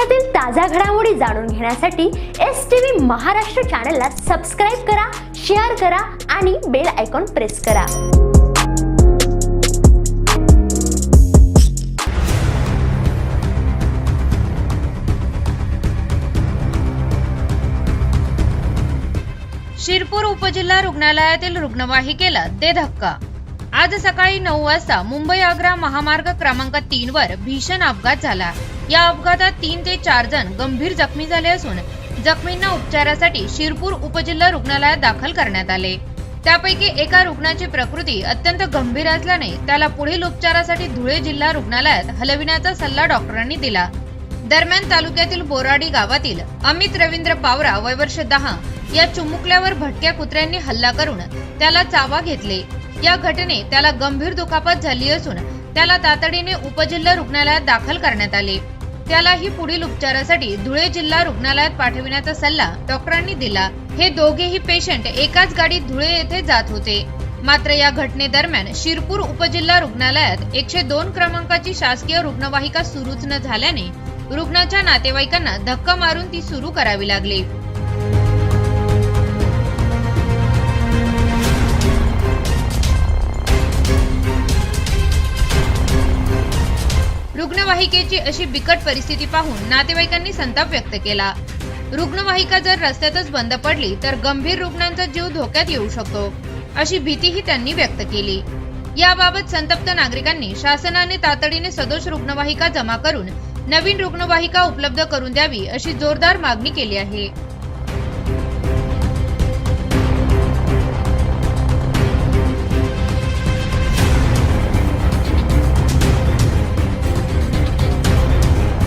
देशातील ताज्या घडामोडी जाणून घेण्यासाठी एस टी व्ही महाराष्ट्र चॅनलला सबस्क्राईब करा शेअर करा आणि बेल आयकॉन प्रेस करा. शिरपूर उपजिल्हा रुग्णालयातील रुग्णवाहिकेला दे धक्का आज सकाळी नऊ वाजता मुंबई आग्रा महामार्ग क्रमांक तीन वर भीषण अपघात झाला. या अपघातात तीन ते चार जण गंभीर जखमी झाले असून जखमींना उपचारासाठी शिरपूर उपजिल्हा रुग्णालयात दाखल करण्यात आले. त्यापैकी एका रुग्णाची प्रकृती अत्यंत गंभीर असल्याने त्याला पुढील उपचारासाठी धुळे जिल्हा रुग्णालयात हलविण्याचा सल्ला डॉक्टरांनी दिला. दरम्यान तालुक्यातील बोराडी गावातील अमित रवींद्र पावरा वय वर्ष दहा या चुमुकल्यावर भटक्या कुत्र्यांनी हल्ला करून त्याला चावा घेतले. या घटनेत त्याला गंभीर दुखापत झाली असून त्याला तातडीने उपजिल्हा रुग्णालयात दाखल करण्यात आले. त्यालाही पुढील उपचारासाठी धुळे जिल्हा रुग्णालयात पाठविण्याचा सल्ला डॉक्टरांनी दिला. हे दोघेही पेशंट एकाच गाडीत धुळे येथे जात होते. मात्र या घटनेदरम्यान शिरपूर उपजिल्हा रुग्णालयात एकशे दोन क्रमांकाची शासकीय रुग्णवाहिका सुरूच न झाल्याने रुग्णाच्या नातेवाईकांना धक्का मारून ती सुरू करावी लागली. रुग्णवाहिकेची अशी बिकट परिस्थिती पाहून नातेवाईकांनी संताप व्यक्त केला. रुग्णवाहिका जर रस्त्यातच बंद पडली तर गंभीर रुग्णांचा जीव धोक्यात येऊ शकतो अशी भीतीही त्यांनी व्यक्त केली. याबाबत संतप्त नागरिकांनी शासनाने तातडीने सदोष रुग्णवाहिका जमा करून नवीन रुग्णवाहिका उपलब्ध करून द्यावी अशी जोरदार मागणी केली आहे.